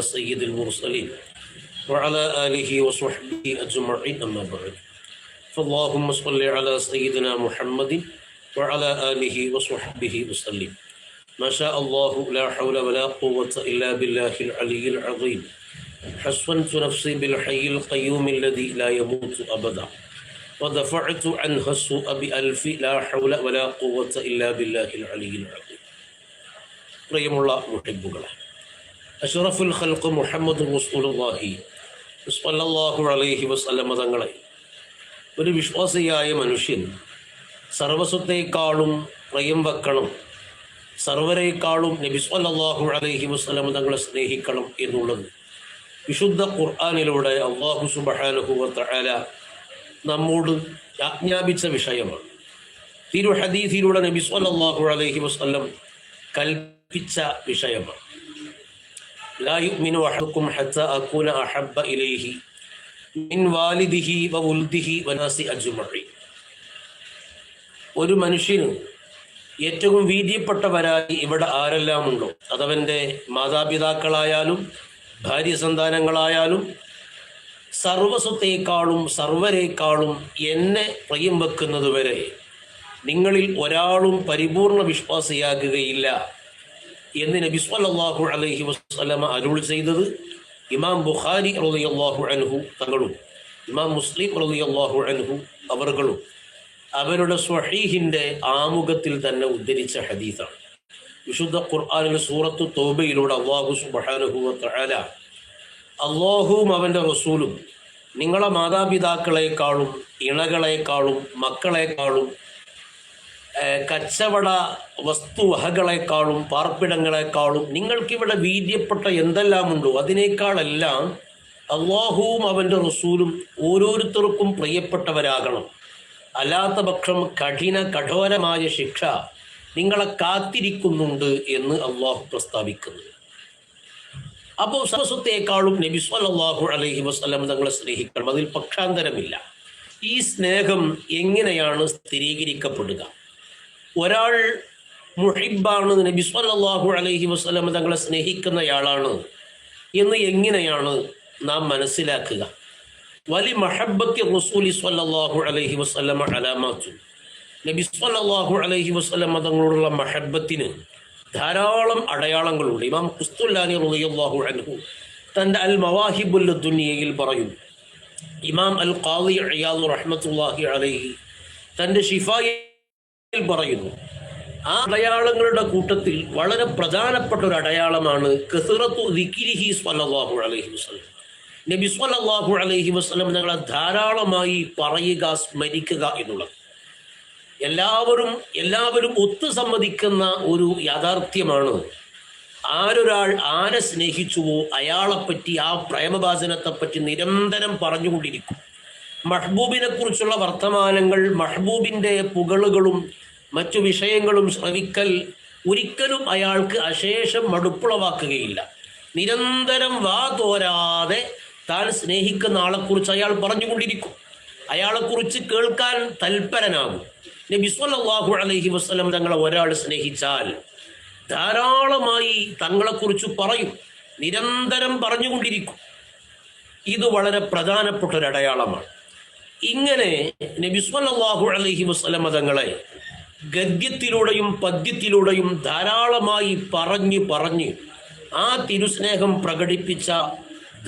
سيد المرسلين وعلى آله وصحبه أجمعين أما بعد. فاللهم صل على سيدنا محمد وعلى آله وصحبه وسلم. ما شاء الله لا حول ولا قوة إلا بالله العلي العظيم. حسنت نفسي بالحي القيوم الذي لا يموت أبدا. ودفعت عنها السوء بألف لا حول ولا قوة إلا بالله العلي العظيم. ريم الله محبك الله അഷറഫുൽ ഖൽഖ് മുഹമ്മദ് റസൂലുള്ളാഹി. സ്വല്ലല്ലാഹു അലൈഹി വസല്ലമ തങ്ങളെ ഒരു വിശ്വാസിയായ മനുഷ്യൻ സർവസ്വത്തേക്കാളും പ്രയം വെക്കണം സർവരേക്കാളും നബി സ്വല്ലല്ലാഹു അലൈഹി വസല്ലമ തങ്ങളെ സ്നേഹിക്കണം എന്നുള്ളത് വിശുദ്ധ ഖുർആാനിലൂടെ അള്ളാഹു സുബ്ഹാനഹു വതആല നമ്മോട് ആജ്ഞാപിച്ച വിഷയമാണ്. തിരു ഹദീസിലൂടെ നബി സ്വല്ലല്ലാഹു അലൈഹി വസല്ലം കൽപ്പിച്ച വിഷയമാണ്. لا يؤمن أحدكم حتى أكون أحب إليه من والده وولده وناس أجمعين ഒരു മനുഷ്യന് ഏറ്റവും വീര്യപ്പെട്ടവരായി ഇവിടെ ആരെല്ലാം ഉണ്ടോ അതവൻ്റെ മാതാപിതാക്കളായാലും ഭാര്യ സന്താനങ്ങളായാലും സർവസ്വത്തേക്കാളും സർവരേക്കാളും എന്നെ പ്രിയം വെക്കുന്നതുവരെ നിങ്ങളിൽ ഒരാളും പരിപൂർണ വിശ്വാസിയാകുകയില്ല എന്ന് നബി സല്ലല്ലാഹു അലൈഹി വസല്ലമ അരുൾ ചെയ്തത് ഇമാം ബുഖാരി റളിയല്ലാഹു അൻഹു തങ്ങളും ഇമാം മുസ്ലിം റളിയല്ലാഹു അൻഹു അവർകളും. അവരുടെ സ്വഹീഹിന്റെ ആമുഖത്തിൽ തന്നെ ഉദ്ധരിച്ച ഹദീസാണ്. വിശുദ്ധ ഖുർആാനിലെ സൂറത്ത് തോബയിലൂടെ അള്ളാഹു സുബ്ഹാനഹു തആല അള്ളാഹുവും അവന്റെ റസൂലും നിങ്ങളെ മാതാപിതാക്കളെക്കാളും ഇണകളെക്കാളും മക്കളെക്കാളും കച്ചവട വസ്തുവകകളെക്കാളും പാർപ്പിടങ്ങളെക്കാളും നിങ്ങൾക്കിവിടെ വീര്യപ്പെട്ട എന്തെല്ലാമുണ്ടോ അതിനേക്കാളെല്ലാം അള്ളാഹുവും അവന്റെ റസൂലും ഓരോരുത്തർക്കും പ്രിയപ്പെട്ടവരാകണം. അല്ലാത്ത പക്ഷം കഠിന കഠോരമായ ശിക്ഷ നിങ്ങളെ കാത്തിരിക്കുന്നുണ്ട് എന്ന് അള്ളാഹു പ്രസ്താവിക്കുന്നു. അപ്പോൾ സർവസ്വത്തേക്കാളും നബി സല്ലാഹു അലൈഹി വസ്ലം തങ്ങളെ സ്നേഹിക്കണം. അതിൽ പക്ഷാന്തരമില്ല. ഈ സ്നേഹം എങ്ങനെയാണ് സ്ഥിരീകരിക്കപ്പെടുക? ഒരാൾ മുഹിബാണ് നബി സല്ലാഹു അലൈഹി വസല്ലം തങ്ങളെ സ്നേഹിക്കുന്നയാളാണ് എന്ന് എങ്ങനെയാണ് നാം മനസ്സിലാക്കുക? വലി മഹബത്തി റസൂലി സല്ലാഹു അലൈഹി വസ്ലമ അലാമാച്ചു നബി സല്ലാഹു അലൈഹി വസ്ലമ തങ്ങളോടുള്ള മഹബത്തിന് ധാരാളം അടയാളങ്ങളുണ്ട്. ഇമാം കുസ്തുല്ലാനി റളിയല്ലാഹു അൻഹു തന്റെ അൽ മവാഹിബുൽ ദുനിയയിൽ പറയും ഇമാം അൽ ഖാദി ഇയാദ് റഹ്മത്തുല്ലാഹി അലൈഹി തന്റെ ഷിഫായിൽ പറയുന്നു. ആ അടയാളങ്ങളുടെ കൂട്ടത്തിൽ വളരെ പ്രധാനപ്പെട്ട ഒരു അടയാളമാണ് കസറത്തു നബി സ്വല്ലല്ലാഹു അലൈഹി വസല്ലം ഞങ്ങളെ ധാരാളമായി പറയുക സ്മരിക്കുക എന്നുള്ളത്. എല്ലാവരും എല്ലാവരും ഒത്തു സമ്മതിക്കുന്ന ഒരു യാഥാർത്ഥ്യമാണ് ആരൊരാൾ ആരെ സ്നേഹിച്ചുവോ അയാളെപ്പറ്റി ആ പ്രേമഭാചനത്തെപ്പറ്റി നിരന്തരം പറഞ്ഞുകൊണ്ടിരിക്കും. മഹ്ബൂബിനെ കുറിച്ചുള്ള വർത്തമാനങ്ങൾ മഹ്ബൂബിന്റെ പുകളുകളും മറ്റു വിഷയങ്ങളും ശ്രവിക്കൽ ഒരിക്കലും അയാൾക്ക് അശേഷം മടുപ്പുളവാക്കുകയില്ല. നിരന്തരം വാ തോരാതെ താൻ സ്നേഹിക്കുന്ന ആളെക്കുറിച്ച് അയാൾ പറഞ്ഞുകൊണ്ടിരിക്കും. അയാളെക്കുറിച്ച് കേൾക്കാൻ തൽപരനാകും. നബി സല്ലല്ലാഹു അലൈഹി വസല്ലം തങ്ങളെ ഒരാൾ സ്നേഹിച്ചാൽ ധാരാളമായി തങ്ങളെക്കുറിച്ച് പറയും. നിരന്തരം പറഞ്ഞുകൊണ്ടിരിക്കും. ഇത് വളരെ പ്രധാനപ്പെട്ട ഒരു അടയാളമാണ് ഇങ്ങനെ നബിസ്വല്ലാഹു അലഹി വസല്ലം തങ്ങളെ ഗദ്യത്തിലൂടെയും പദ്യത്തിലൂടെയും ധാരാളമായി പറഞ്ഞ് പറഞ്ഞ് ആ തിരുസ്നേഹം പ്രകടിപ്പിച്ച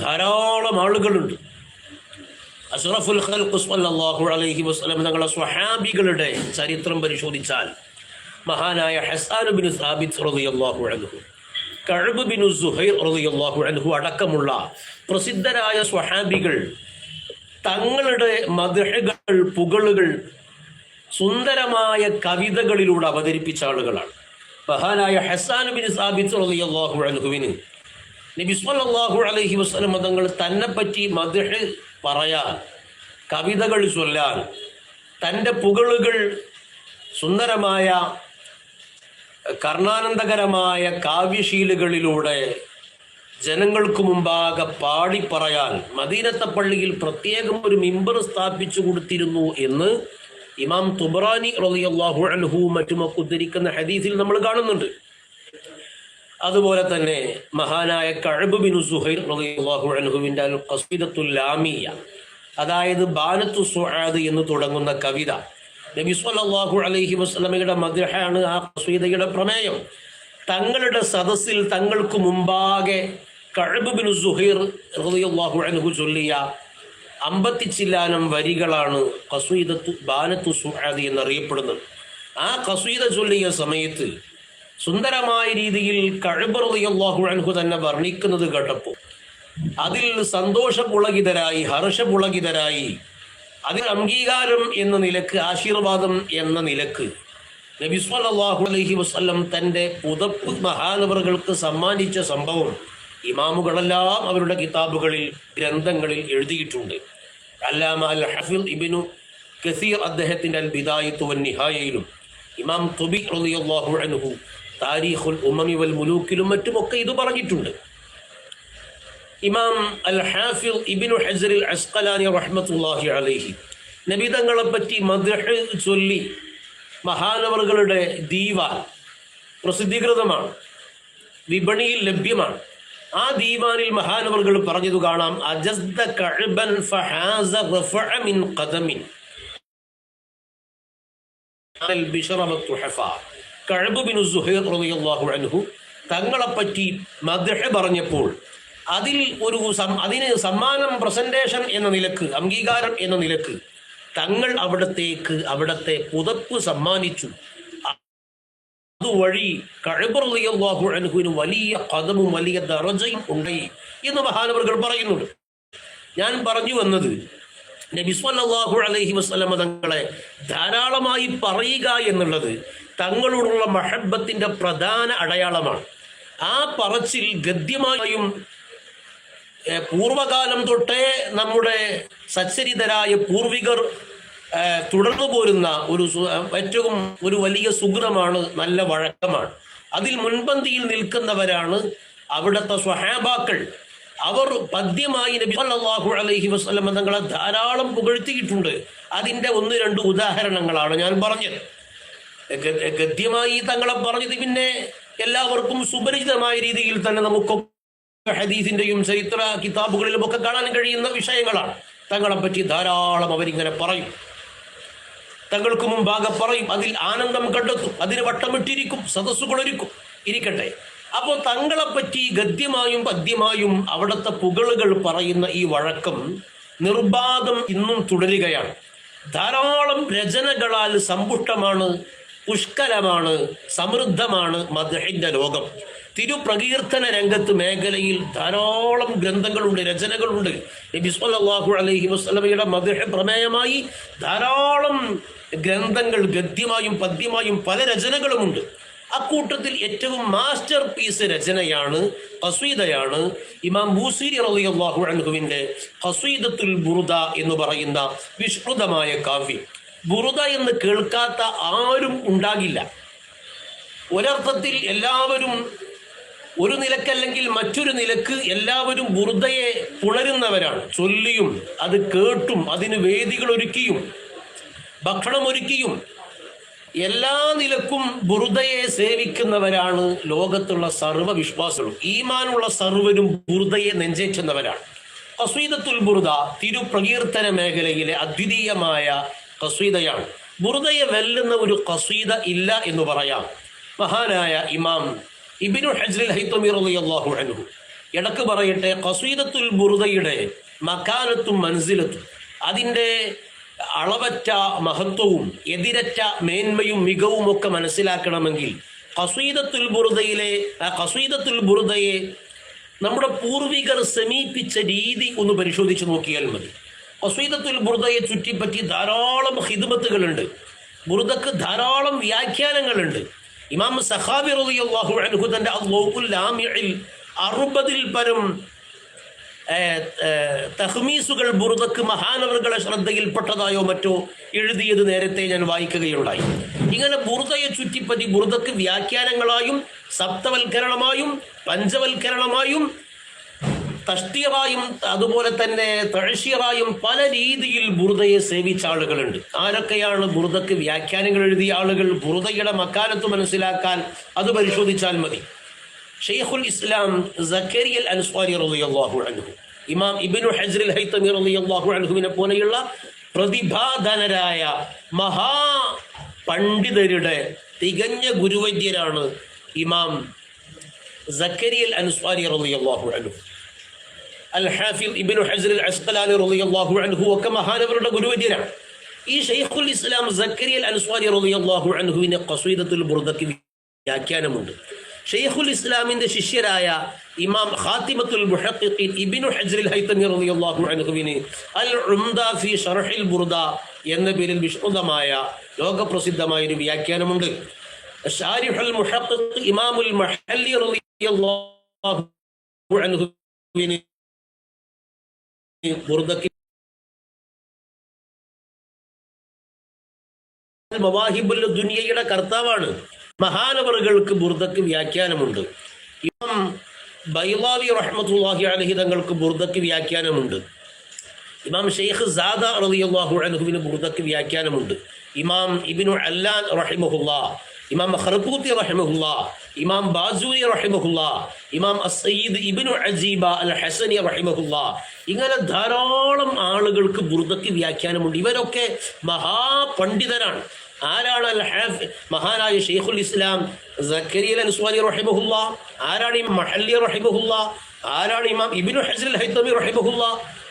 ധാരാളം ആളുകളുണ്ട്. അഷ്റഫുൽ ഖൽഖുസ്വല്ലാഹു അലൈഹി വസല്ലം തങ്ങളെ സ്വഹാബികളുടെ ചരിത്രം പരിശോധിച്ചാൽ മഹാനായ ഹസാൻ സാബിത്ത് റളിയല്ലാഹു അൻഹു കഅബ് ബിൻ സുഹൈർ റളിയല്ലാഹു അൻഹു അടക്കമുള്ള പ്രസിദ്ധരായ സ്വഹാബികൾ തങ്ങളുടെ മധുഹകൾ പുകളുകൾ സുന്ദരമായ കവിതകളിലൂടെ അവതരിപ്പിച്ച ആളുകളാണ്. മഹാനായ ഹസാൻ ബിൻ സാബിത്ത് റളിയല്ലാഹു അൻഹുവിന് നബി സല്ലല്ലാഹു അലൈഹി വസല്ലം തങ്ങൾ തന്നെ പറ്റി മദ്ഹ് പറയാൻ കവിതകൾ ചൊല്ലാൻ തന്റെ പുകളുകൾ സുന്ദരമായ കർണാനന്ദകരമായ കാവ്യശീലുകളിലൂടെ ജനങ്ങൾക്ക് മുമ്പാകെ പാടി പറയാൻ മദീനത്തെ പള്ളിയിൽ പ്രത്യേകം ഒരു മിമ്പർ സ്ഥാപിച്ചു കൊടുത്തിരുന്നു എന്ന് ഇമാം തുബറാനി റളിയല്ലാഹു അൻഹു മറ്റുമൊക്കെ ഉദ്ധരിക്കുന്ന ഹദീസിൽ നമ്മൾ കാണുന്നുണ്ട്. അതുപോലെ തന്നെ മഹാനായ കഴബ് ബിനു സുഹൈർ റളിയല്ലാഹു അൻഹുവിന്റെ അൽ ഖസീദത്തുൽ ലാമിയ അതായത് ബാനത്തു സുഹാദ് എന്ന് തുടങ്ങുന്ന കവിത. നബി സല്ലല്ലാഹു അലൈഹി വസല്ലമയുടെ മദ്ഹയാണ് ആ ഖസീദയുടെ പ്രമേയം. തങ്ങളുടെ സദസ്സിൽ തങ്ങൾക്ക് മുമ്പാകെ കഴബ് ബിൻ സുഹൈർ റളിയല്ലാഹു അൻഹു ചൊല്ലിയ അമ്പത്തിച്ചില്ലാനം വരികളാണ് കസീദത്തു ബാനത്തു സുഹാദി എന്നറിയപ്പെടുന്നത്. ആ കസീദ ചൊല്ലിയ സമയത്ത് സുന്ദരമായ രീതിയിൽ കഴബറിയാഹു അൻഹു തന്നെ വർണിക്കുന്നത് കേട്ടപ്പോൾ അതിൽ സന്തോഷപുളകിതരായി ഹർഷപുളകിതരായി അതിൽ അംഗീകാരം എന്ന നിലയ്ക്ക് ആശീർവാദം എന്ന നിലയ്ക്ക് നബി സല്ലാഹു അലഹി വസല്ലം തന്റെ പുതപ്പ് മഹാനവറുകൾക്ക് സമ്മാനിച്ച സംഭവം ഇമാമുകളെല്ലാം അവരുടെ കിതാബുകളിൽ ഗ്രന്ഥങ്ങളിൽ എഴുതിയിട്ടുണ്ട്. അല്ലാമ അൽ ഹഫിൽ ഇബിനു കസീർ അദ്ദേഹത്തിന്റെ അൽ ബിദായത്തു നിഹായയിലും ഇമാം തുബി റളിയല്ലാഹു അൻഹു താരീഖുൽ ഉമമി വൽ മുലൂക്കിലും മറ്റുമൊക്കെ ഇത് പറഞ്ഞിട്ടുണ്ട്. ഇമാം അൽ ഹാഫിൽ ഇബിനു ഹസറിൽ അസ്കലാനി റഹ്മത്തുല്ലാഹി അലൈഹി നബിതങ്ങളെ പറ്റി മദ്ഹ് ചൊല്ലി മഹാനവറുകളുടെ ദീവാൻ പ്രസിദ്ധീകൃതമാണ്. വിപണിയിൽ ലഭ്യമാണ്. ആ ദീവാനിൽ മഹാനവറുകൾ പറഞ്ഞത് കാണാം. അജസ്ദ കഴുബൻ തങ്ങളെപ്പറ്റി മദ്ഹ് പറഞ്ഞപ്പോൾ അതിൽ ഒരു അതിന് സമ്മാനം പ്രസന്റേഷൻ എന്ന നിലയ്ക്ക് അംഗീകാരം എന്ന നിലയ്ക്ക് തങ്ങൾ അവിടത്തേക്ക് അവിടത്തെ പുതപ്പ് സമ്മാനിച്ചു. അതുവഴി കഴബറിയാഹു വലിയ കഥമും വലിയ ദറജയും ഉണ്ടായി എന്ന് മഹാനവർകൾ പറയുന്നുണ്ട്. ഞാൻ പറഞ്ഞു വന്നത് നബി സല്ലല്ലാഹു അലൈഹി വസല്ലമ തങ്ങളെ ധാരാളമായി പറയുക എന്നുള്ളത് തങ്ങളോടുള്ള മഹബത്തിന്റെ പ്രധാന അടയാളമാണ്. ആ പറച്ചിൽ ഗദ്യമായും പൂർവകാലം തൊട്ടേ നമ്മുടെ സച്ചരിതരായ പൂർവികർ തുടർന്നു പോരുന്ന ഒരു ഏറ്റവും ഒരു വലിയ സുഗ്രമാണ് നല്ല വഴക്കമാണ്. അതിൽ മുൻപന്തിയിൽ നിൽക്കുന്നവരാണ് അവിടുത്തെ സ്വഹാബാക്കൾ. അവർ പദ്യമായി നബി സല്ലല്ലാഹു അലൈഹി വസല്ലം തങ്ങളെ ധാരാളം പുകഴ്ത്തിയിട്ടുണ്ട്. അതിന്റെ ഒന്ന് രണ്ട് ഉദാഹരണങ്ങളാണ് ഞാൻ പറഞ്ഞത്. ഗദ്യമായി തങ്ങളെ പറഞ്ഞത് പിന്നെ എല്ലാവർക്കും സുപരിചിതമായ രീതിയിൽ തന്നെ നമുക്ക് ഹദീസിന്റെയും ചരിത്ര കിതാബുകളിലും ഒക്കെ കാണാൻ കഴിയുന്ന വിഷയങ്ങളാണ്. തങ്ങളെപ്പറ്റി ധാരാളം അവരിങ്ങനെ പറയും. തങ്ങൾക്ക് മുമ്പാകെ പറയും അതിൽ ആനന്ദം കണ്ടെത്തും അതിന് വട്ടമിട്ടിരിക്കും സദസ്സുകളൊരുക്കും. ഇരിക്കട്ടെ. അപ്പോൾ തങ്ങളെപ്പറ്റി ഗദ്യമായും പദ്യമായും അവിടുത്തെ പുകളുകൾ പറയുന്ന ഈ വഴക്കം നിർബാധം ഇന്നും തുടരുകയാണ്. ധാരാളം രചനകളാൽ സമ്പുഷ്ടമാണ് പുഷ്കലമാണ് സമൃദ്ധമാണ് മദ്ഹിന്റെ ലോകം. തിരുപ്രകീർത്തന രംഗത്ത് മേഖലയിൽ ധാരാളം ഗ്രന്ഥങ്ങളുണ്ട് രചനകളുണ്ട്. നബി സല്ലല്ലാഹു അലൈഹി വസല്ലമയുടെ മദ്ഹ് പ്രമേയമായി ധാരാളം ഗ്രന്ഥങ്ങൾ ഗദ്യമായും പദ്യമായും പല രചനകളുമുണ്ട്. അക്കൂട്ടത്തിൽ ഏറ്റവും മാസ്റ്റർ പീസ് രചനയാണ് ഹസീദയാണ് ഇമാം ബൂസീരി റളിയല്ലാഹു അൻഹുവിന്റെ ഹസീദത്തുൽ ബുറുദ എന്ന് പറയുന്ന വിഷ്ണുതമായ കാവ്യം. ബുറുദ എന്ന് കേൾക്കാത്ത ആരും ഉണ്ടാകില്ല. ഒരർത്ഥത്തിൽ എല്ലാവരും ഒരു നിലക്കല്ലെങ്കിൽ മറ്റൊരു നിലയ്ക്ക് എല്ലാവരും ബുർദയെ പുണരുന്നവരാണ് ചൊല്ലിയും അത് കേട്ടും അതിന് വേദികൾ ഒരുക്കിയും ഭക്ഷണം ഒരുക്കിയും എല്ലാ നിലക്കും ബുറുദയെ സേവിക്കുന്നവരാണ് ലോകത്തുള്ള സർവ വിശ്വാസികളും ഈമാനുള്ള സർവരും ബുറുദയെ നെഞ്ചേറ്റുന്നവരാണ്. കസ്വീദത്തുൽ ബുറുദ തിരുപ്രകീർത്തന മേഖലയിലെ അദ്വിതീയമായ കസ്വീദയാണ് ബുറുദയെ വെല്ലുന്ന ഒരു കസ്വീദ ഇല്ല എന്ന് പറയാം. മഹാനായ ഇമാം ഇബിനു ഹജ്രിൽ ഹൈത്തമീർ അള്ളാഹു അനുഹു ഇടയ്ക്ക് പറയട്ടെ കസീദത്തുൽ ബുറുദയുടെ മക്കാനത്തും മനസ്സിലത്തും അതിന്റെ അളവറ്റ മഹത്വവും എതിരറ്റ മേന്മയും മികവും ഒക്കെ മനസ്സിലാക്കണമെങ്കിൽ കസീദത്തുൽ ബുറുദയിലെ കസീദത്തുൽ ബുറുദയെ നമ്മുടെ പൂർവികർ സമീപിച്ച രീതി ഒന്ന് പരിശോധിച്ച് നോക്കിയാൽ മതി. കസീദത്തുൽ ബുറുദയെ ചുറ്റിപ്പറ്റി ധാരാളം ഹിദ്മത്തുകളുണ്ട് ബുറുദക്ക് ധാരാളം വ്യാഖ്യാനങ്ങളുണ്ട്. ഇമാം സഹാബി റളിയല്ലാഹു അൻഹു തന്റെ അള്ളാഹുൽ ലാമിഇൽ അറുപതിൽ പരം തഹ്മീസുകൾ ബുറുദക്ക് മഹാനവറുകളെ ശ്രദ്ധയിൽപ്പെട്ടതായോ മറ്റോ എഴുതിയത് നേരത്തെ ഞാൻ വായിക്കുകയുണ്ടായി. ഇങ്ങനെ ബുറുദയെ ചുറ്റിപ്പറ്റി ബുറുദക്ക് വ്യാഖ്യാനങ്ങളായും സപ്തവൽക്കരണമായും പഞ്ചവൽക്കരണമായും തഷ്ടിയറായും അതുപോലെ തന്നെ തഴശിയറായും പല രീതിയിൽ ബുറുദയെ സേവിച്ച ആളുകളുണ്ട്. ആരൊക്കെയാണ് ബുറുദക്ക് വ്യാഖ്യാനങ്ങൾ എഴുതിയ ആളുകൾ? ബുറുദയുടെ മക്കാലത്ത് മനസ്സിലാക്കാൻ അത് പരിശോധിച്ചാൽ മതി. ഷെയ്ഖുൽ ഇസ്ലാം സക്കരിയൽ അൻസ്വാരി റളിയല്ലാഹു അൻഹു. ഇമാം ഇബ്നു ഹജ്റിൽ ഹൈത്തമി റളിയല്ലാഹു അൻഹുവിനെ പോലെയുള്ള പ്രതിഭാധനരായ മഹാ പണ്ഡിതരുടെ തികഞ്ഞ ഗുരുവൈദ്യരാണ് ഇമാം സക്കരിയൽ അൻസ്വാരി റളിയല്ലാഹു അൻഹു. അൽ ഹാഫിൽ ഇബ്നു ഹജ്ർ അൽ അസ്ഖലാനി റളിയല്ലാഹു അൻഹു ഒക്കെ മഹാനവരുടെ ഗുരുവര്യനാണ് ഈ ഷെയ്ഖുൽ ഇസ്ലാം സക്കരിയൽ അൻസ്വാരി റളിയല്ലാഹു അൻഹുവിനെ ഖസീദത്തുൽ ബുർദക്ക് വ്യാഖ്യാനമുണ്ട്. ഷെയ്ഖുൽ ഇസ്ലാമിന്റെ ശിഷ്യരായ ഇമാം ഖാത്തിമത്തുൽ മുഹഖിഖീൻ ഇബ്നു ഹജ്റിൽ ഹൈതമി റളിയല്ലാഹു അൻഹുവിന് അൽ ഉംദ ഫി ഷർഹിൽ ബുർദ എന്ന പേരിൽ വിശദമായ ലോകപ്രസിദ്ധമായ ഒരു വ്യാഖ്യാനമുണ്ട്. ഷാരിഹുൽ മുഹഖിഖ് ഇമാമുൽ മഹല്ലി റളിയല്ലാഹു അൻഹുവിന് ബുർദക്ക് മവാഹിബുൽ ദുനിയയുടെ കർത്താവാണ്. മഹാനവറുകൾക്ക് ബുർദക്ക് വ്യാഖ്യാനമുണ്ട്. ഇപ്പം ബൈലാവി റഹ്മത്തുള്ളാഹി അലഹി തങ്ങൾക്ക് ബുർദക്ക് വ്യാഖ്യാനമുണ്ട്. ഇമാം ഷെയ്ഖ് സാദ റളിയല്ലാഹു അലഹുവിന് ബുർദക്ക് വ്യാഖ്യാനമുണ്ട്. ഇമാം ഇബ്നു അല്ലാൻ റഹിമഹുല്ല ഇമാം ഹർപൂത്തി റഹിമഹുല്ല ഇമാം ബാസൂരി റഹിമഹുല്ല ഇമാം അസയ്യിദ് ഇബ്നു അജീബ അൽ ഹസനി റഹിമഹുല്ല. ഇങ്ങനെ ധാരാളം ആളുകൾക്ക് ബുർദക്ക് വ്യാഖ്യാനമുണ്ട്. ഇവരൊക്കെ മഹാപണ്ഡിതരാണ്. ആരാണ് അൽ ഹാഫ് മഹാനായ ഷെയ്ഖുൽ ഇസ്ലാം? സക്കരിയൽ അൻസ്വാനി റഹിമഹുല്ല. ആരാണ് ഈ മഹല്ലി റഹിമഹുല്ല? ആരാണ് ഇമാം ഇബിനു ഹസ്രൽ ഹൈത്തമി റഹിബുല്ല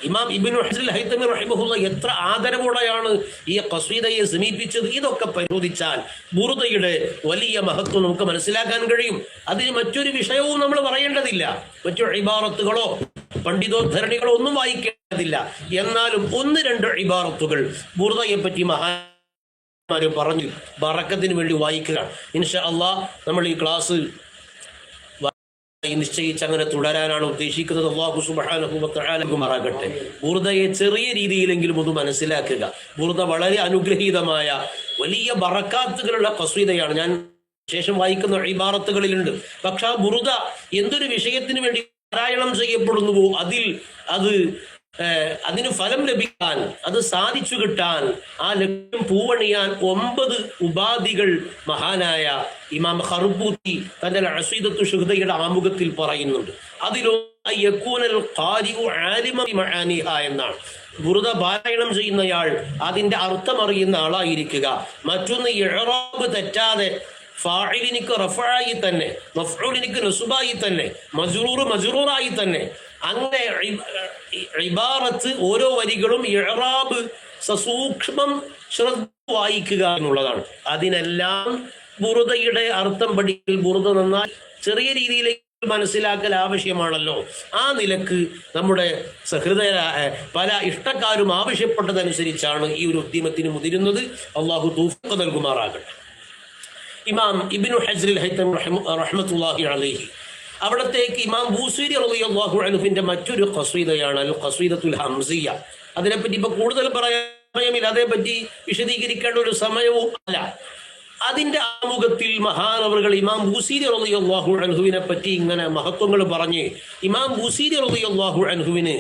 ഇമാം ഇബിനു ഹസ്രൽ ഹൈത്തമി റഹിബുല്ല എത്ര ആദരവോടെയാണ് ഈ കസീദയെ സമീപിച്ചത്? ഇതൊക്കെ പരിശോധിച്ചാൽ ബുറുദയുടെ വലിയ മഹത്വം നമുക്ക് മനസ്സിലാക്കാൻ കഴിയും. അതിന് മറ്റൊരു വിഷയവും നമ്മൾ പറയേണ്ടതില്ല. മറ്റു ഇബാറത്തുകളോ പണ്ഡിതോദ്ധരണികളോ ഒന്നും വായിക്കേണ്ടതില്ല. എന്നാലും ഒന്ന് രണ്ട് ഇബാറത്തുകൾ ബുറുദയെ പറ്റി മഹാ മാര് പറഞ്ഞു ബറക്കത്തിന് വേണ്ടി വായിക്കുക. ഇൻഷാ അള്ളാ നമ്മൾ ഈ ക്ലാസ് നിശ്ചയിച്ച് അങ്ങനെ തുടരാനാണ് ഉദ്ദേശിക്കുന്നത്. അള്ളാഹു സുബാനുമാറാകട്ടെ ബുർദയെ ചെറിയ രീതിയിലെങ്കിലും ഒന്ന് മനസ്സിലാക്കുക. ബുർദ വളരെ അനുഗ്രഹീതമായ വലിയ ബറക്കാത്തുകളുള്ള കസ്വിതയാണ് ഞാൻ ശേഷം വായിക്കുന്ന ഇബാറത്തുകളിലുണ്ട്. പക്ഷെ ആ ബുറുദ എന്തൊരു വിഷയത്തിന് വേണ്ടി പാരായണം ചെയ്യപ്പെടുന്നുവോ? അതിൽ അത് അതിന് ഫലം ലഭിക്കാൻ അത് സാധിച്ചു കിട്ടാൻ ആ ലക്ഷ്യം പൂവണിയാൻ ഒമ്പത് ഉപാധികൾ മഹാനായ ഇമാം ഹർബൂത്തി തന്റെ അസീദത്തു ഷുഹദയുടെ ആമുഖത്തിൽ പറയുന്നുണ്ട്. അതിലോ എന്നാണ്. ബുറുദ പാരായണം ചെയ്യുന്നയാൾ അതിന്റെ അർത്ഥം അറിയുന്ന ആളായിരിക്കുക. മറ്റൊന്ന് ഇഴറോബ് തെറ്റാതെ ഫാഇലിനിക്ക് റഫായി തന്നെ മഫ്ഊലിനിക്ക് നസുബായി തന്നെ മജുറൂർ മജുറൂറായി തന്നെ. അങ്ങനെ ഇബാറത്ത് ഓരോ വരികളും ഇഴറാബ് സസൂക്ഷ്മം ശ്രദ്ധ വായിക്കുക എന്നുള്ളതാണ്. അതിനെല്ലാം ബുറുദയുടെ അർത്ഥം പഠിക്കൽ ബുറുദ നന്നായി ചെറിയ രീതിയിലേക്ക് മനസ്സിലാക്കൽ ആവശ്യമാണല്ലോ. ആ നിലയ്ക്ക് നമ്മുടെ സഹൃദയരായ പല ഇഷ്ടക്കാരും ആവശ്യപ്പെട്ടതനുസരിച്ചാണ് ഈ ഒരു ഉദ്യമത്തിന് മുതിരുന്നത്. അള്ളാഹു തൂഫക്ക് നൽകുമാറാകട്ടെ. ഇമാം ഇബിനു ഹജ്റിൽ ഹൈത്തം റഹ്മത്തുള്ളാഹി അലൈഹി. അവിടത്തേക്ക് ഇമാം ബൂസീരി റളിയല്ലാഹു അൻഹുവിന്റെ മറ്റൊരു ഖസീദയാണ് അൽ ഖസീദത്തുൽ ഹംസിയ. അതിനെപ്പറ്റി ഇപ്പൊ കൂടുതൽ പറയാൻ സമയമില്ല അതേപ്പറ്റി വിശദീകരിക്കേണ്ട ഒരു സമയവും അല്ല. അതിന്റെ ആമുഖത്തിൽ മഹാനവറുകൾ ഇമാം ബൂസീരി റളിയല്ലാഹു അൻഹുവിനെ പറ്റി ഇങ്ങനെ മഹത്വങ്ങൾ പറഞ്ഞ് ഇമാം ബൂസീരി റളിയല്ലാഹു അൻഹുവിന്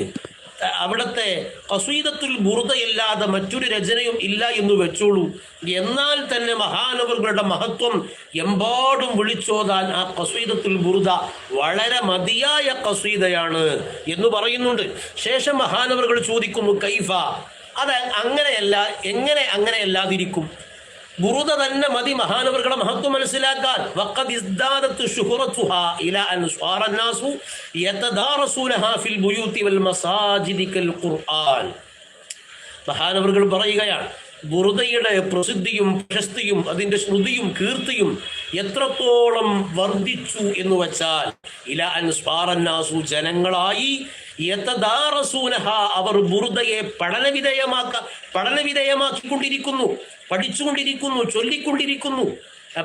അവിടുത്തെ കസീദത്തുൽ ബുറുദയല്ലാതെ മറ്റൊരു രചനയും ഇല്ല എന്ന് വെച്ചോളൂ. എന്നാൽ തന്നെ മഹാനവറുകളുടെ മഹത്വം എമ്പാടും വിളിച്ചോതാൻ ആ കസീദത്തുൽ ബുറുദ വളരെ മതിയായ കസീദയാണ് എന്ന് പറയുന്നുണ്ട്. ശേഷം മഹാനവറുകൾ ചോദിക്കുന്നു കൈഫ അത് അങ്ങനെയല്ല എങ്ങനെ അങ്ങനെയല്ലാതിരിക്കും? ബുറുദ തന്നെ മതി മഹാനവറുകളുടെ മഹത്വം മനസ്സിലാക്കാൻ. മഹാനവറുകൾ പറയുകയാണ് ബുറുദയുടെ പ്രസിദ്ധിയും പ്രശസ്തിയും അതിന്റെ ശ്രുതിയും കീർത്തിയും എത്രത്തോളം വർദ്ധിച്ചു എന്ന് വച്ചാൽ ഇല അൻ സ്വാറന്നാസു ജനങ്ങളായി അവർ ബുറുദയെ പഠനവിധേയമാക്ക പഠനവിധേയമാക്കിക്കൊണ്ടിരിക്കുന്നു. പഠിച്ചുകൊണ്ടിരിക്കുന്നു ചൊല്ലിക്കൊണ്ടിരിക്കുന്നു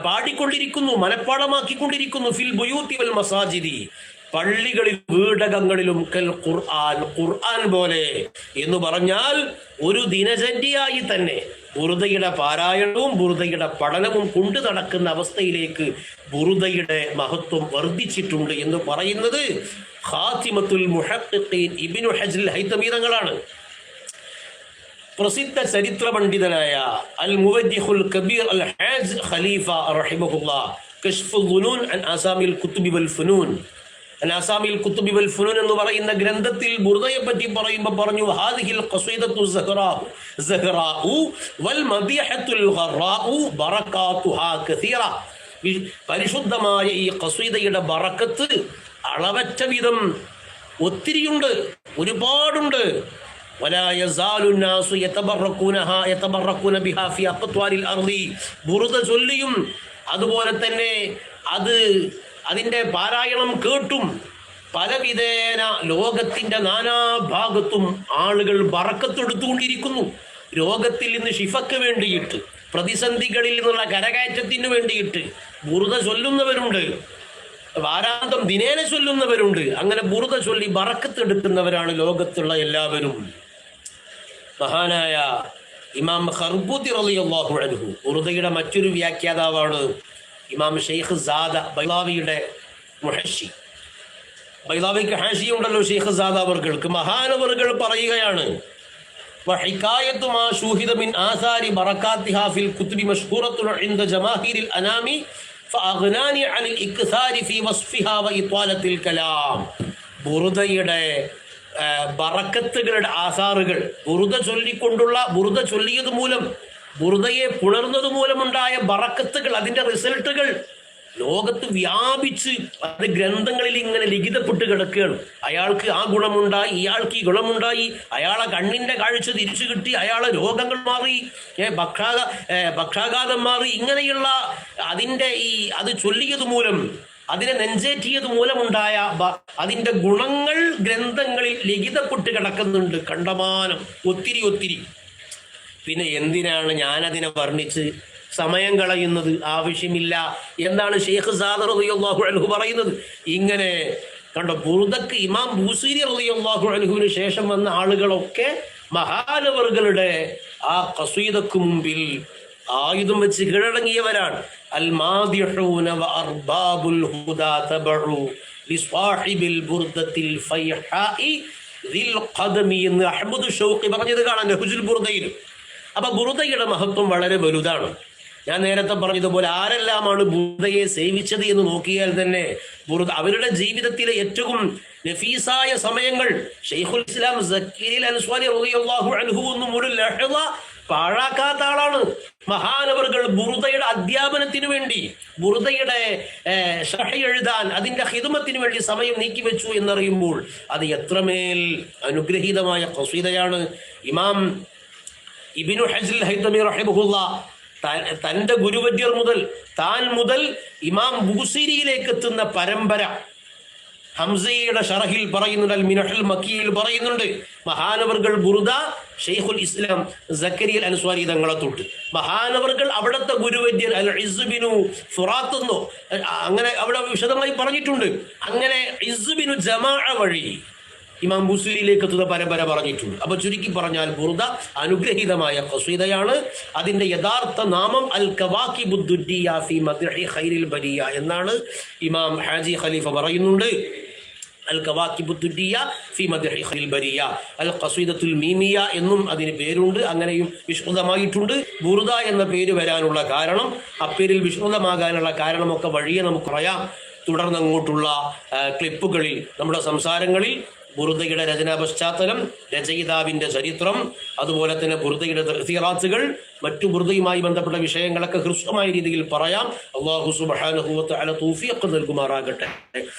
പാടിക്കൊണ്ടിരിക്കുന്നു മനഃപ്പാടമാക്കിക്കൊണ്ടിരിക്കുന്നു ഫിൽ ബുയൂത്തി വൽ മസാജിദി. പള്ളികളിൽ വീടകങ്ങളിലും കൽ ഖുർആൻ ഖുർആൻ പോലെ എന്ന് പറഞ്ഞാൽ ഒരു ദിനചര്യയായി തന്നെ ബുറുദയുടെ പാരായണവും ബുറുദയുടെ പഠനവും കൊണ്ടു നടക്കുന്ന അവസ്ഥയിലേക്ക് ബുറുദയുടെ മഹത്വം വർദ്ധിച്ചിട്ടുണ്ട് എന്ന് പറയുന്നത് ഖാത്തിമത്തുൽ മുഹഖിഖീൻ ഇബ്നു ഹജ്ൽ ഹൈതമീതങ്ങളാണ് പ്രസിദ്ധ ചരിത്ര പണ്ഡിതനായ അൽ മുവദ്ദിഖുൽ കബീർ അൽ ഹാജ് ഖലീഫ റഹിമഹുല്ല കഷ്ഫുൽ ഗുനൂൻ അൻ ആസാമിൽ കുത്തുബി വൽ ഫുനൂൻ. അൻ ആസാമിൽ കുത്തുബി വൽ ഫുനൂൻ എന്ന് പറയുന്ന ഗ്രന്ഥത്തിൽ ബുർദയെ പറ്റി പറയുമ്പോൾ പറഞ്ഞു ഹാദിഹിൽ ഖസീദത്തു സഹറാഉ സഹറാഉ വൽ മദിഹത്തുൽ ഖറാഉ ബറകാതുഹാ കസീറ. പരിശുദ്ധമായ ഈ ഖസീദയുടെ ബറക്കത്ത് അളവറ്റ വിധം ഒത്തിരിയുണ്ട് ഒരുപാടുണ്ട്. ചൊല്ലിയും അതുപോലെ തന്നെ അത് അതിന്റെ പാരായണം കേട്ടും പലവിധേന ലോകത്തിന്റെ നാനാഭാഗത്തും ആളുകൾ വറക്കത്തെടുത്തുകൊണ്ടിരിക്കുന്നു. രോഗത്തിൽ നിന്ന് ഷിഫക്ക് വേണ്ടിയിട്ട് പ്രതിസന്ധികളിൽ നിന്നുള്ള കരകയറ്റത്തിന് വേണ്ടിയിട്ട് ബുറുത ചൊല്ലുന്നവരുണ്ട്. വാരാന്തം ദിനേനെ ചൊല്ലുന്നവരുണ്ട്. അങ്ങനെ ബുറുത ചൊല്ലി ബറക്കത്തെടുക്കുന്നവരാണ് ലോകത്തുള്ള എല്ലാവരും. മഹാനായ ഇമാം ഹർബുദി റലിയല്ലാഹു അൻഹു. ഉറുദയുടെ മറ്റൊരു വ്യാഖ്യാതാവാണ് ഇമാം ഷെയ്ഖ് സാദ ബൈലാവിയുടെ മുഹഷി. ബൈലാവിക്ക് ഹാഷി ഉണ്ടല്ലോ ഷെയ്ഖ് സാദ അവർകൾക്ക് മഹാനവർകൾ പറയുകയാണ് ഷൂഹിദ മിൻ ആസാരി ബറക്കാത്തിഹാ ഫിൽ കുത്തുബി ഇൻദ ജമാഹിരിൽ അനാമി ബുറുദയുടെ ബറക്കത്തുകളുടെ ആസാറുകൾ ബുറുദ ചൊല്ലിക്കൊണ്ടുള്ള ബുറുദ ചൊല്ലിയത് മൂലം ബുറുദയെ പുണർന്നത് മൂലമുണ്ടായ ബറക്കത്തുകൾ അതിന്റെ റിസൾട്ടുകൾ ലോകത്ത് വ്യാപിച്ച് അത് ഗ്രന്ഥങ്ങളിൽ ഇങ്ങനെ ലിഖിതപ്പെട്ട് കിടക്കുകയാണ്. അയാൾക്ക് ആ ഗുണമുണ്ടായി ഇയാൾക്ക് ഈ ഗുണമുണ്ടായി അയാളെ കണ്ണിന്റെ കാഴ്ച തിരിച്ചു കിട്ടി അയാളെ രോഗങ്ങൾ മാറി ഭക്ഷാ ഭക്ഷാഘാതം മാറി ഇങ്ങനെയുള്ള അതിന്റെ ഈ അത് ചൊല്ലിയത് മൂലം അതിനെ നെഞ്ചേറ്റിയത് മൂലമുണ്ടായ അതിന്റെ ഗുണങ്ങൾ ഗ്രന്ഥങ്ങളിൽ ലിഖിതപ്പെട്ട് കിടക്കുന്നുണ്ട്. കണ്ടമാനം ഒത്തിരി ഒത്തിരി. പിന്നെ എന്തിനാണ് ഞാനതിനെ വർണിച്ച് സമയം കളയുന്നത് ആവശ്യമില്ല എന്നാണ് ഷെയ്ഖ് സാദർ റളിയല്ലാഹു അൻഹു പറയുന്നത്. ഇങ്ങനെ കണ്ടോ ബുറുദക്ക് ഇമാം ബൂസീരി റളിയല്ലാഹു അൻഹുവിന് ശേഷം വന്ന ആളുകളൊക്കെ മഹാനവറുകളുടെ ആ കസീദക്ക് മുമ്പിൽ ആയുധം വെച്ച് കീഴടങ്ങിയവരാണ്. അൽ അർബാബുൽ ഹുദാ തബഉ ലിസ്വാഹിബിൽ ബുർദത്തിൽ ഫൈഹായി എന്ന് അഹ്മദ് ഷൗഖി പറഞ്ഞത് കാണാൻ ഹുജുൽ ബുർദയിൽ. അപ്പൊ ബുറുദയുടെ മഹത്വം വളരെ വലുതാണ്. ഞാൻ നേരത്തെ പറഞ്ഞതുപോലെ ആരെല്ലാമാണ് ബുറുദയെ സേവിച്ചത് എന്ന് നോക്കിയാൽ തന്നെ അവരുടെ ജീവിതത്തിലെ ഏറ്റവും നഫീസായ സമയങ്ങൾ ഷെയ്ഖുൽ ഇസ്ലാം എന്നും ഒരു ലഹള പാഴാക്കാത്ത ആളാണ്. മഹാനവറുകൾ ബുറുദയുടെ അധ്യാപനത്തിന് വേണ്ടി ബുറുദയുടെ ഷഹ എഴുതാൻ അതിന്റെ ഹിതമത്തിനു വേണ്ടി സമയം നീക്കിവെച്ചു എന്നറിയുമ്പോൾ അത് എത്രമേൽ അനുഗ്രഹീതമായ ഖസീദയാണ്. ഇമാം ഇബിനു ഹജ്ൽ ഹൈതമി റഹിബഹുല്ല തന്റെ ഗുരുവര്യർ മുതൽ താൻ മുതൽ ഇമാം ബൂസിരിയിലേക്ക് എത്തുന്ന പരമ്പര. ഹംസയുടെ ഷറഹിൽ പറയുന്നുണ്ട് അൽ മിനഹൽ മക്കിയിൽ പറയുന്നുണ്ട് മഹാനവർകൾ ബുറുദ ഷെയ്ഖുൽ ഇസ്ലാം സക്കരിയൽ അനുസ്വാരി തങ്ങളെ തൊട്ട്. മഹാനവർകൾ അവിടുത്തെ ഗുരുവര്യൻ അൽ ഇസുബിനു ഫുറാത്ത് എന്നോ അങ്ങനെ അവിടെ വിശദമായി പറഞ്ഞിട്ടുണ്ട്. അങ്ങനെ ഇസുബിനു ജമാഅ വഴി ഇമാം ബുസ്ലിയിലേക്ക് എത്തുന്ന പരമ്പര പറഞ്ഞിട്ടുണ്ട്. അപ്പൊ ചുരുക്കി പറഞ്ഞാൽ ബുർദ അനുഗ്രഹീതമായ ഖസീദയാണ് അതിന്റെ യഥാർത്ഥ നാമം അൽ കവാക്കി ഫി മദ്ഹി ഖൈരിൽ ബരിയ എന്നാണ് ഇമാം ഹാജി ഖലീഫ പറയുന്നുണ്ട്. എന്നും അതിന് പേരുണ്ട്. അങ്ങനെയും വിഷ്ണുതമായിട്ടുണ്ട് ബുറുദ എന്ന പേര് വരാനുള്ള കാരണം അപ്പേരിൽ വിഷ്ണുതമാകാനുള്ള കാരണമൊക്കെ വഴിയെ നമുക്ക് പറയാം. തുടർന്ന് അങ്ങോട്ടുള്ള ക്ലിപ്പുകളിൽ നമ്മുടെ സംസാരങ്ങളിൽ ബുറുദയുടെ രചനാ പശ്ചാത്തലം രചയിതാവിന്റെ ചരിത്രം അതുപോലെ തന്നെ ബുറുദയുടെ തീറാത്തുകൾ മറ്റു വൃതയുമായി ബന്ധപ്പെട്ട വിഷയങ്ങളൊക്കെ ഹൃസ്വമായ രീതിയിൽ പറയാം. അള്ളാഹു സുബാനുഭവത്തെ അല തൂഫിയൊക്കെ നൽകുമാറാകട്ടെ.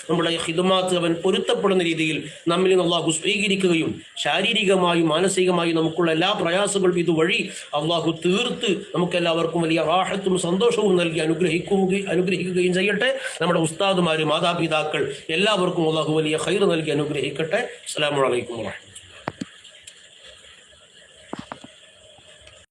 നമ്മുടെ ഹിദുമാത്ത് അവൻ പൊരുത്തപ്പെടുന്ന രീതിയിൽ നമ്മിൽ നിന്ന് അള്ളാഹു സ്വീകരിക്കുകയും ശാരീരികമായും മാനസികമായും നമുക്കുള്ള എല്ലാ പ്രയാസങ്ങളും ഇതുവഴി അള്ളാഹു തീർത്ത് നമുക്കെല്ലാവർക്കും വലിയ റാഹത്തും സന്തോഷവും നൽകി അനുഗ്രഹിക്കുകയും അനുഗ്രഹിക്കുകയും ചെയ്യട്ടെ. നമ്മുടെ ഉസ്താദുമാർ മാതാപിതാക്കൾ എല്ലാവർക്കും അള്ളാഹു വലിയ ഖൈർ നൽകി അനുഗ്രഹിക്കട്ടെ. അസ്സാം വലൈക്കും വാഹമത്തുള്ള